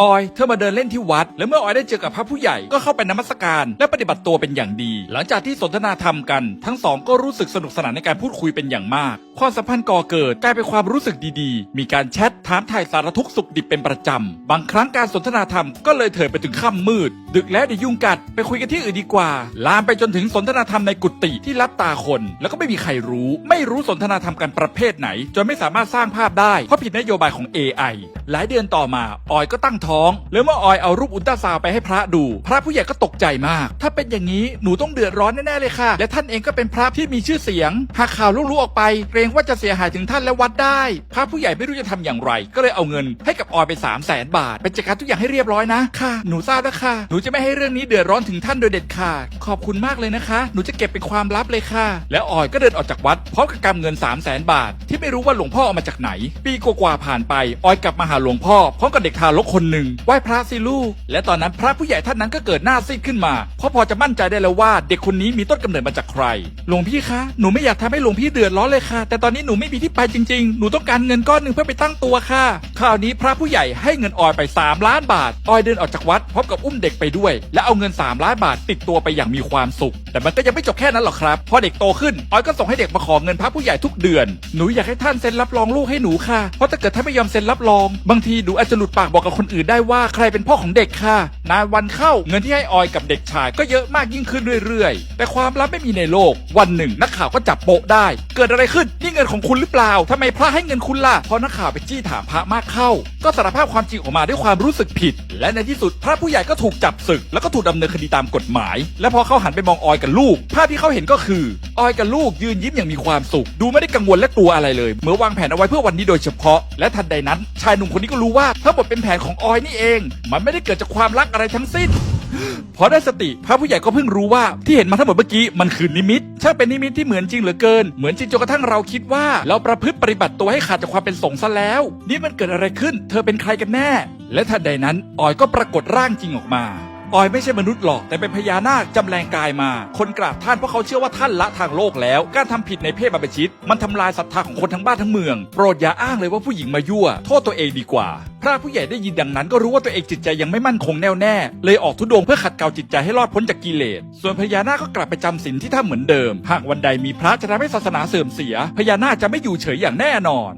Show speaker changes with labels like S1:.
S1: ออยเธอมาเดินเล่นที่วัด และเมื่อออยได้เจอกับพระผู้ใหญ่ก็เข้าไปนมัสการ และปฏิบัติตัวเป็นอย่างดี หลังจากที่สนทนาธรรมกัน ทั้งสองก็รู้สึกสนุกสนานในการพูดคุยเป็นอย่างมาก ความสัมพันธ์ก่อเกิดกลายเป็นความรู้สึกดีๆ มีการแชทถามถ่ายสารทุกข์สุขดิบเป็นประจำ บางครั้งการสนทนาธรรมก็เลยเถิดไปถึงค่ำมืด ดึกแล้วเดี๋ยวยุงกัดไปคุยกันที่อื่นดีกว่า ลามไปจนถึงสนทนาธรรมในกุฏิที่รับตาคน แล้วก็ไม่มีใครรู้ ไม่รู้สนทนาธรรมกันประเภทไหน จนไม่สามารถสร้างภาพได้เพราะผิดนโยบายของ AI หลายเดือนต่อมาออยก็ตั้งท้องแล้วเมื่อออยเอารูปอุลตราซาวไปให้พระดู พระผู้ใหญ่ก็ตกใจมาก ถ้าเป็นอย่างนี้หนูต้องเดือดร้อนแน่ๆเลยค่ะ และท่านเองก็เป็นพระที่มีชื่อเสียง หากข่าวรู้ๆออกไป เกรงว่าจะเสียหายถึงท่านและวัดได้ พระผู้ใหญ่ไม่รู้จะทำอย่างไร ก็เลยเอาเงินให้กับออยไป3 0 0แสนบาทไปจัดการทุกอย่างให้เรียบร้อยนะค่ะ หนูทราบแล้วค่ะ หนูจะไม่ให้เรื่องนี้เดือดร้อนถึงท่านโดยเด็ดขาด ขอบคุณมากเลยนะคะ หนูจะเก็บเป็นความลับเลยค่ะ แล้วออยก็เดินออกจากวัดพร้อมกับกำเงิน 3 0 0แสนบาท ที่ไม่รู้ว่าหลวงพ่อเอามาจากไหน ปีกว่าๆผ่านไป ออยกลับมาหาหลวงพ่อพร้อมกับเด็กทารกคนหนึ่งไหว้พระสิลูก และตอนนั้นพระผู้ใหญ่ท่านนั้นก็เกิดหน้าซีดขึ้นมา เพราะพอจะมั่นใจได้แล้วว่าเด็กคนนี้มีต้นกำเนิดมาจากใคร หลวงพี่คะ หนูไม่อยากทำให้หลวงพี่เดือดร้อนเลยค่ะ แต่ตอนนี้หนูไม่มีที่ไปจริง ๆ หนูต้องการเงินก้อนหนึ่งเพื่อไปตั้งตัวค่ะ คราวนี้พระผู้ใหญ่ให้เงินออยไป 3 ล้านบาท ออยเดินออกจากวัดพร้อมกับอุ้มเด็กไปด้วย และเอาเงิน 3 ล้านบาทติดตัวไปอย่างมีความสุข แต่มันก็ยังไม่จบแค่นั้นหรอกครับ พอเด็กโตขึ้น ออยก็ส่งให้เด็กมาขอเงินพระผู้ใหญ่ทุกเดือน หนูอยากให้ท่านเซ็นรับรองลูกให้หนูค่ะ เพราะถ้าเกิดท่านไม่ยอมเซ็นรับรอง บางทีหนูอาจจะหลุดปากบอกกับคนอื่นได้ว่าใครเป็นพ่อของเด็กค่ะ นานวันเข้าเงินที่ให้ออยกับเด็กชายก็เยอะมากยิ่งขึ้นเรื่อยๆ แต่ความลับไม่มีในโลก วันหนึ่ง นักข่าวก็จับโปะได้ เกิดอะไรขึ้นนี่เงินของคุณหรือเปล่าทำไมพระให้เงินคุณล่ะพอนักข่าวไปจี้ถามพระมากเข้า ก็สารภาพความจริงออกมาด้วยความรู้สึกผิด และในที่สุดพระผู้ใหญ่ก็ถูกจับศึก แล้วก็ถูกดำเนินคดีตามกฎหมาย และพอเขาหันไปมองออยกับลูก ภาพที่เขาเห็นก็คือ ออยกับลูกยืนยิ้มอย่างมีความสุข ดูไม่ได้กังวลและกลัวอะไรเลยเมื่อวางแผนเอาไว้เพื่อวันนี้โดยเฉพาะ และทันใดนั้น ชายหนุ่มคนนี้ก็รู้ว่าทั้งหมดเป็นแผนของออยนี่เอง มันไม่ได้เกิดจากความรักอะไรทั้งสิ้น พอได้สติพระผู้ใหญ่ก็เพิ่งรู้ว่าที่เห็นมาทั้งหมดเมื่อกี้มันคือนิมิตช่างเป็นนิมิตที่เหมือนจริงเหลือเกิน เหมือนจริงจนกระทั่งเราคิดว่า เราประพฤติปฏิบัติตัวให้ขาดจากความเป็นสงฆ์ซะแล้ว นี่มันเกิดอะไรขึ้น เธอเป็นใครกันแน่ และทันใดนั้นออยก็ปรากฏร่างจริงออกมา ออยไม่ใช่มนุษย์หรอกแต่เป็นพญานาคจำแรงกายมา คนกราบท่านเพราะเขาเชื่อว่าท่านละทางโลกแล้ว การทำผิดในเพศบรรพชิต มันทำลายศรัทธาของคนทั้งบ้านทั้งเมือง โปรดอย่าอ้างเลยว่าผู้หญิงมายั่ว โทษตัวเองดีกว่า พระผู้ใหญ่ได้ยินดังนั้นก็รู้ว่าตัวเองจิตใจยังไม่มั่นคงแน่วแน่ เลยออกทุดงเพื่อขัดเกลาจิตใจให้รอดพ้นจากกิเลส ส่วนพญานาคก็กลับไปจำศีลที่ถ้ำเหมือนเดิม หากวันใดมีพระจะทำให้ศาสนาเสื่อมเสีย พญานาคจะไม่อยู่เฉยอย่างแน่นอน